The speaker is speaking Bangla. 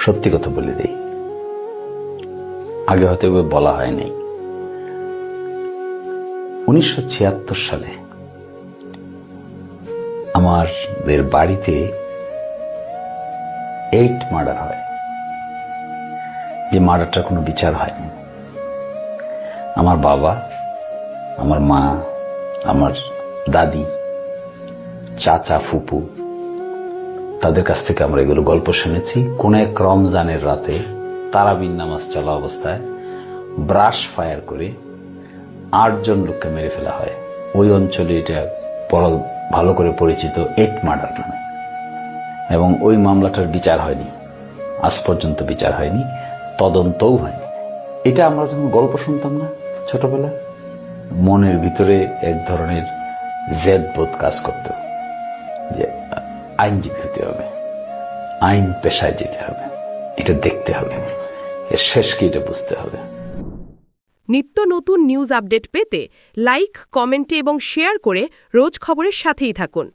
সত্যি কথা বলে দিই। আগে হয়তো বলা হয়নি। উনিশশো ছিয়াত্তর সালে আমাদের বাড়িতে এইট মার্ডার হয়। যে মার্ডারটার কোনো বিচার হয়নি। আমার বাবা, আমার মা, আমার দাদি, চাচা, ফুপু তাদের কাছ থেকে আমরা এগুলো গল্প শুনেছি। কোন এক রমজানের রাতে তারাবিন নামাজ চলা অবস্থায় ব্রাশ ফায়ার করে আটজন লোককে মেরে ফেলা হয়। ওই অঞ্চলে এটা বড় ভালো করে পরিচিত এইট মার্ডার নামে। এবং ওই মামলাটার বিচার হয়নি। আজ পর্যন্ত বিচার হয়নি, তদন্তও হয়নি। এটা আমরা যখন গল্প শুনতাম না ছোটবেলায়, মনের ভিতরে এক ধরনের জেদ বোধ কাজ করত। আইনজীবী হতে হবে। আইন পেশায় যেতে হবে। এটা দেখতে হবে। এর শেষ কি এটা বুঝতে হবে। নিত্য নতুন নিউজ আপডেট পেতে লাইক, কমেন্টে এবং শেয়ার করে রোজ খবরের সাথেই থাকুন।